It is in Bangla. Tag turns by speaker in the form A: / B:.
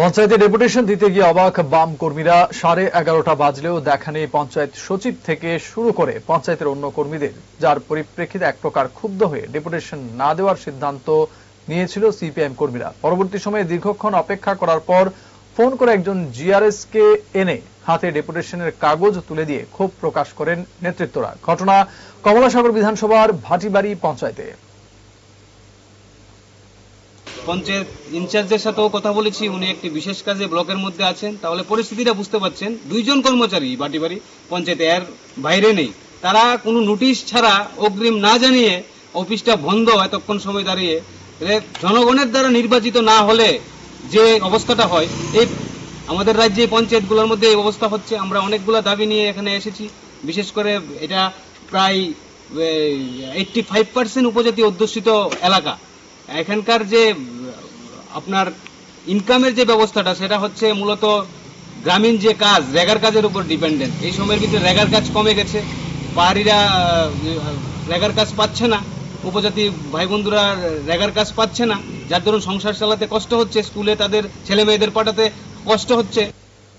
A: পঞ্চায়েতে ডেপুটেশন দিতে গিয়ে অবাক বাম কর্মীরা। সাড়ে এগারোটা বাজলেও দেখা নেই পঞ্চায়েত সচিব থেকে শুরু করে পঞ্চায়েতের অন্য কর্মীদের, যার পরিপ্রেক্ষিতে এক প্রকার ক্ষুব্ধ হয়ে ডেপুটেশন না দেওয়ার সিদ্ধান্ত নিয়েছিল সিপিআইএম কর্মীরা। পরবর্তী সময়ে দীর্ঘক্ষণ অপেক্ষা করার পর ফোন করে একজন জিআরএস কে এনে হাতে ডেপুটেশনের কাগজ তুলে দিয়ে ক্ষোভ প্রকাশ করেন নেতৃত্বরা। ঘটনা কমলাসাগর বিধানসভার ভাটিবাড়ি পঞ্চায়েতে।
B: পঞ্চায়েত ইনচার্জের সাথেও কথা বলেছি, উনি একটি বিশেষ কাজে ব্লকের মধ্যে আছেন। তাহলে পরিস্থিতিটা বুঝতে পারছেন। দুইজন কর্মচারী বাটি বাড়ি পঞ্চায়েতে এর বাইরে নেই। তারা কোনো নোটিশ ছাড়া অগ্রিম না জানিয়ে অফিসটা বন্ধ এতক্ষণ সময় দাঁড়িয়ে জনগণের দ্বারা নির্বাচিত না হলে যে অবস্থাটা হয়, এই আমাদের রাজ্যে পঞ্চায়েতগুলোর মধ্যে এই অবস্থা হচ্ছে। আমরা অনেকগুলো দাবি নিয়ে এখানে এসেছি। বিশেষ করে এটা প্রায় এইটটি ফাইভ পার্সেন্ট উপজাতি অধ্যুষিত এলাকা। এখানকার যে আপনার ইনকামের যে ব্যবস্থাটা, সেটা হচ্ছে মূলত গ্রামীণ যে কাজ, রেগার কাজের উপর ডিপেন্ডেন্ট এই সময়ের ভিতরে রেগার কাজ কমে গেছে। পাহাড়িরা রেগার কাজ পাচ্ছে না। উপজাতি ভাই বন্ধুরা রেগার কাজ পাচ্ছে না। যার দরুন সংসার চালাতে কষ্ট হচ্ছে, স্কুলে তাদের ছেলে মেয়েদের পাঠাতে কষ্ট হচ্ছে।